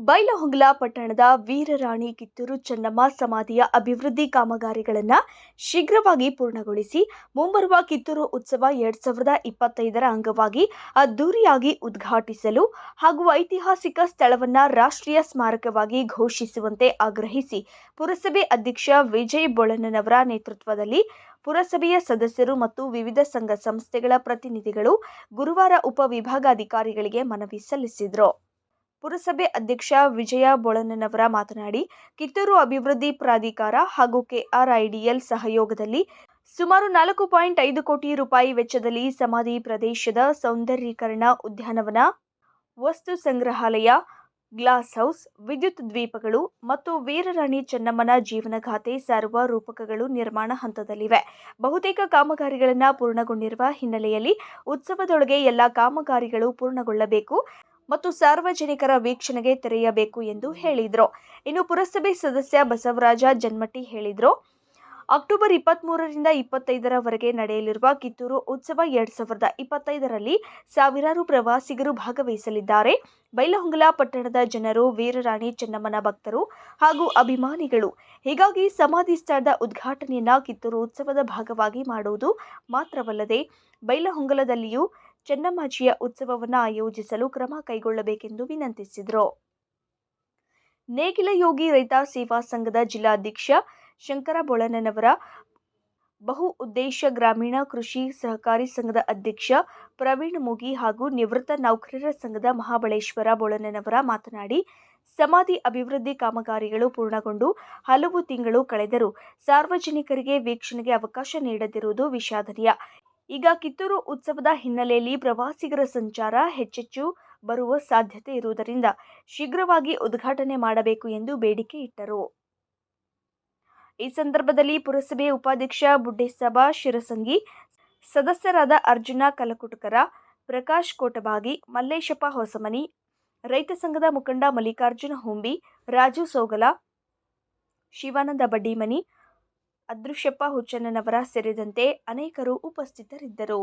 ಬೈಲಹೊಂಗಲ ಪಟ್ಟಣದ ವೀರರಾಣಿ ಕಿತ್ತೂರು ಚೆನ್ನಮ್ಮ ಸಮಾಧಿಯ ಅಭಿವೃದ್ಧಿ ಕಾಮಗಾರಿಗಳನ್ನು ಶೀಘ್ರವಾಗಿ ಪೂರ್ಣಗೊಳಿಸಿ ಮುಂಬರುವ ಕಿತ್ತೂರು ಉತ್ಸವ ಎರಡ್ ಸಾವಿರದ ಇಪ್ಪತ್ತೈದರ ಅಂಗವಾಗಿ ಅದ್ದೂರಿಯಾಗಿ ಉದ್ಘಾಟಿಸಲು ಹಾಗೂ ಐತಿಹಾಸಿಕ ಸ್ಥಳವನ್ನು ರಾಷ್ಟ್ರೀಯ ಸ್ಮಾರಕವಾಗಿ ಘೋಷಿಸುವಂತೆ ಆಗ್ರಹಿಸಿ ಪುರಸಭೆ ಅಧ್ಯಕ್ಷ ವಿಜಯ್ ಬೊಳನವರ ನೇತೃತ್ವದಲ್ಲಿ ಪುರಸಭೆಯ ಸದಸ್ಯರು ಮತ್ತು ವಿವಿಧ ಸಂಘ ಸಂಸ್ಥೆಗಳ ಪ್ರತಿನಿಧಿಗಳು ಗುರುವಾರ ಉಪವಿಭಾಗಾಧಿಕಾರಿಗಳಿಗೆ ಮನವಿ ಸಲ್ಲಿಸಿದರು. ಪುರಸಭೆ ಅಧ್ಯಕ್ಷ ವಿಜಯ ಬೊಳಣ್ಣನವರ ಮಾತನಾಡಿ, ಕಿತ್ತೂರು ಅಭಿವೃದ್ಧಿ ಪ್ರಾಧಿಕಾರ ಹಾಗೂ ಕೆಆರ್ಐಡಿಎಲ್ ಸಹಯೋಗದಲ್ಲಿ ಸುಮಾರು ನಾಲ್ಕು ಪಾಯಿಂಟ್ ಐದು ಕೋಟಿ ರೂಪಾಯಿ ವೆಚ್ಚದಲ್ಲಿ ಸಮಾಧಿ ಪ್ರದೇಶದ ಸೌಂದರ್ಯೀಕರಣ ಉದ್ಯಾನವನ, ವಸ್ತು ಸಂಗ್ರಹಾಲಯ, ಗ್ಲಾಸ್ ಹೌಸ್, ವಿದ್ಯುತ್ ದ್ವೀಪಗಳು ಮತ್ತು ವೀರರಾಣಿ ಚೆನ್ನಮ್ಮನ ಜೀವನಗಾಥೆ ಸಾರುವ ರೂಪಕಗಳು ನಿರ್ಮಾಣ ಹಂತದಲ್ಲಿವೆ. ಬಹುತೇಕ ಕಾಮಗಾರಿಗಳನ್ನು ಪೂರ್ಣಗೊಂಡಿರುವ ಹಿನ್ನೆಲೆಯಲ್ಲಿ ಉತ್ಸವದೊಳಗೆ ಎಲ್ಲ ಕಾಮಗಾರಿಗಳು ಪೂರ್ಣಗೊಳ್ಳಬೇಕು. ಮತ್ತು ಸಾರ್ವಜನಿಕರ ವೀಕ್ಷಣೆಗೆ ತೆರೆಯಬೇಕು ಎಂದು ಹೇಳಿದರು. ಇನ್ನು ಪುರಸಭೆ ಸದಸ್ಯ ಬಸವರಾಜ ಜನ್ಮಟ್ಟಿ ಹೇಳಿದರು, ಅಕ್ಟೋಬರ್ ಇಪ್ಪತ್ತ್ಮೂರರಿಂದ ಇಪ್ಪತ್ತೈದರವರೆಗೆ ನಡೆಯಲಿರುವ ಕಿತ್ತೂರು ಉತ್ಸವ ಎರಡು ಸಾವಿರದ ಇಪ್ಪತ್ತೈದರಲ್ಲಿ ಸಾವಿರಾರು ಪ್ರವಾಸಿಗರು ಭಾಗವಹಿಸಲಿದ್ದಾರೆ. ಬೈಲಹೊಂಗಲ ಪಟ್ಟಣದ ಜನರು, ವೀರರಾಣಿ ಚೆನ್ನಮ್ಮನ ಭಕ್ತರು ಹಾಗೂ ಅಭಿಮಾನಿಗಳು. ಹೀಗಾಗಿ ಸಮಾಧಿ ಸ್ಥಳದ ಉದ್ಘಾಟನೆಯನ್ನು ಕಿತ್ತೂರು ಉತ್ಸವದ ಭಾಗವಾಗಿ ಮಾಡುವುದು ಮಾತ್ರವಲ್ಲದೆ, ಬೈಲಹೊಂಗಲದಲ್ಲಿಯೂ ಚೆನ್ನಮ್ಮಾಜಿಯ ಉತ್ಸವವನ್ನು ಆಯೋಜಿಸಲು ಕ್ರಮ ಕೈಗೊಳ್ಳಬೇಕೆಂದು ವಿನಂತಿಸಿದರು. ನೇಗಿಲ ಯೋಗಿ ರೈತ ಸೇವಾ ಸಂಘದ ಜಿಲ್ಲಾಧ್ಯಕ್ಷ ಶಂಕರ ಬೊಳಣ್ಣನವರ ಬಹು ಉದ್ದೇಶ ಗ್ರಾಮೀಣ ಕೃಷಿ ಸಹಕಾರಿ ಸಂಘದ ಅಧ್ಯಕ್ಷ ಪ್ರವೀಣ್ ಮುಗಿ ಹಾಗೂ ನಿವೃತ್ತ ನೌಕರರ ಸಂಘದ ಮಹಾಬಳೇಶ್ವರ ಬೋಳನನವರ ಮಾತನಾಡಿ, ಸಮಾಧಿ ಅಭಿವೃದ್ಧಿ ಕಾಮಗಾರಿಗಳು ಪೂರ್ಣಗೊಂಡು ಹಲವು ತಿಂಗಳು ಕಳೆದರೂ ಸಾರ್ವಜನಿಕರಿಗೆ ವೀಕ್ಷಣೆಗೆ ಅವಕಾಶ ನೀಡದಿರುವುದು ವಿಷಾದನೀಯ. ಈಗ ಕಿತ್ತೂರು ಉತ್ಸವದ ಹಿನ್ನೆಲೆಯಲ್ಲಿ ಪ್ರವಾಸಿಗರ ಸಂಚಾರ ಹೆಚ್ಚೆಚ್ಚು ಬರುವ ಸಾಧ್ಯತೆ ಇರುವುದರಿಂದ ಶೀಘ್ರವಾಗಿ ಉದ್ಘಾಟನೆ ಮಾಡಬೇಕು ಎಂದು ಬೇಡಿಕೆ ಇಟ್ಟರು. ಈ ಸಂದರ್ಭದಲ್ಲಿ ಪುರಸಭೆ ಉಪಾಧ್ಯಕ್ಷ ಬುಡ್ಡೇಸಭಾ ಶಿರಸಂಗಿ, ಸದಸ್ಯರಾದ ಅರ್ಜುನ ಕಲಕುಟಕರ, ಪ್ರಕಾಶ್ ಕೋಟಬಾಗಿ, ಮಲ್ಲೇಶಪ್ಪ ಹೊಸಮನಿ, ರೈತ ಸಂಘದ ಮುಖಂಡ ಮಲ್ಲಿಕಾರ್ಜುನ ಹುಂಬಿ, ರಾಜು ಸೋಗಲ, ಶಿವಾನಂದ ಬಡ್ಡಿಮನಿ ಅದೃಶ್ಯಪ್ಪ ಹುಚ್ಚಣ್ಣನವರ ಸೇರಿದಂತೆ ಅನೇಕರು ಉಪಸ್ಥಿತರಿದ್ದರು.